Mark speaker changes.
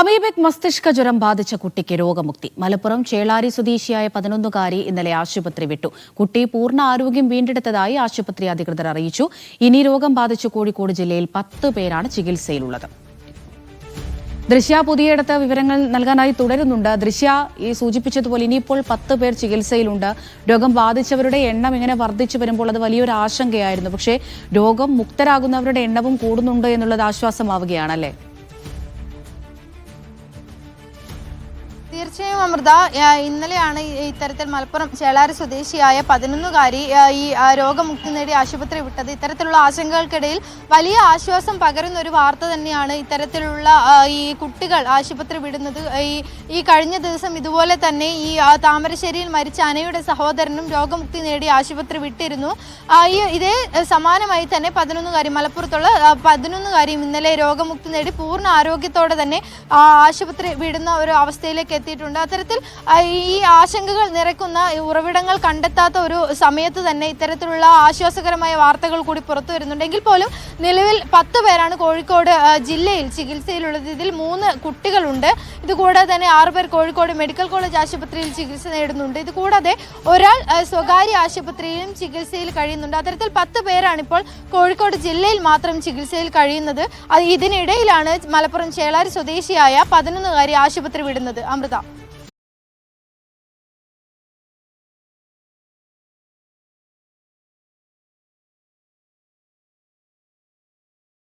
Speaker 1: Amoebic മസ്തിഷ്ക ജ്വരം ബാധിച്ച കുട്ടിക്ക് രോഗമുക്തി. മലപ്പുറം ചേളാരി സ്വദേശിയായ പതിനൊന്നുകാരി ഇന്നലെ ആശുപത്രി വിട്ടു. കുട്ടി പൂർണ ആരോഗ്യം വീണ്ടെടുത്തതായി ആശുപത്രി അധികൃതർ അറിയിച്ചു. ഇനി രോഗം ബാധിച്ച കോഴിക്കോട് ജില്ലയിൽ പത്ത് പേരാണ് ചികിത്സയിലുള്ളത്. ദൃശ്യ പുതിയയിടത്ത് വിവരങ്ങൾ നൽകാനായി തുടരുന്നുണ്ട്. ദൃശ്യ ഈ സൂചിപ്പിച്ചതുപോലെ ഇനിയിപ്പോൾ പത്ത് പേർ ചികിത്സയിലുണ്ട്. രോഗം ബാധിച്ചവരുടെ എണ്ണം ഇങ്ങനെ വർദ്ധിച്ചു വരുമ്പോൾ അത് വലിയൊരു ആശങ്കയായിരുന്നു. പക്ഷേ രോഗം മുക്തരാകുന്നവരുടെ എണ്ണവും കൂടുന്നുണ്ട് എന്നുള്ളത് ആശ്വാസമാവുകയാണല്ലേ?
Speaker 2: തീർച്ചയായും അമൃത ഇന്നലെയാണ് ഇത്തരത്തിൽ മലപ്പുറം ചേളാരി സ്വദേശിയായ പതിനൊന്നുകാരി ഈ രോഗമുക്തി നേടി ആശുപത്രി വിട്ടത്. ഇത്തരത്തിലുള്ള ആശങ്കകൾക്കിടയിൽ വലിയ ആശ്വാസം പകരുന്ന ഒരു വാർത്ത തന്നെയാണ് ഇത്തരത്തിലുള്ള ഈ കുട്ടികൾ ആശുപത്രി വിടുന്നത്. ഈ ഈ കഴിഞ്ഞ ദിവസം ഇതുപോലെ തന്നെ ഈ താമരശ്ശേരിയിൽ മരിച്ച അനയുടെ സഹോദരനും രോഗമുക്തി നേടി ആശുപത്രി വിട്ടിരുന്നു. ഈ ഇതേ സമാനമായി തന്നെ പതിനൊന്നുകാരി മലപ്പുറത്തുള്ള പതിനൊന്നുകാരിയും ഇന്നലെ രോഗമുക്തി നേടി പൂർണ ആരോഗ്യത്തോടെ തന്നെ ആശുപത്രി വിടുന്ന ഒരു അവസ്ഥയിലേക്ക് എത്തിയിട്ടുണ്ട്. അത്തരത്തിൽ ഈ ആശങ്കകൾ നിറയ്ക്കുന്ന ഉറവിടങ്ങൾ കണ്ടെത്താത്ത ഒരു സമയത്ത് തന്നെ ഇത്തരത്തിലുള്ള ആശ്വാസകരമായ വാർത്തകൾ കൂടി പുറത്തു വരുന്നുണ്ടെങ്കിൽ പോലും നിലവിൽ പത്ത് പേരാണ് കോഴിക്കോട് ജില്ലയിൽ ചികിത്സയിലുള്ളത്. ഇതിൽ മൂന്ന് കുട്ടികളുണ്ട്. ഇതുകൂടാതെ തന്നെ ആറ് പേർ കോഴിക്കോട് മെഡിക്കൽ കോളേജ് ആശുപത്രിയിൽ ചികിത്സ നേടുന്നുണ്ട്. ഇതുകൂടാതെ ഒരാൾ സ്വകാര്യ ആശുപത്രിയിലും ചികിത്സയിൽ കഴിയുന്നുണ്ട്. അത്തരത്തിൽ പത്ത് പേരാണ് ഇപ്പോൾ കോഴിക്കോട് ജില്ലയിൽ മാത്രം ചികിത്സയിൽ കഴിയുന്നത്. ഇതിനിടയിലാണ് മലപ്പുറം ചേളാരി സ്വദേശിയായ പതിനൊന്നുകാരി ആശുപത്രി വിടുന്നത്. അമൃത 的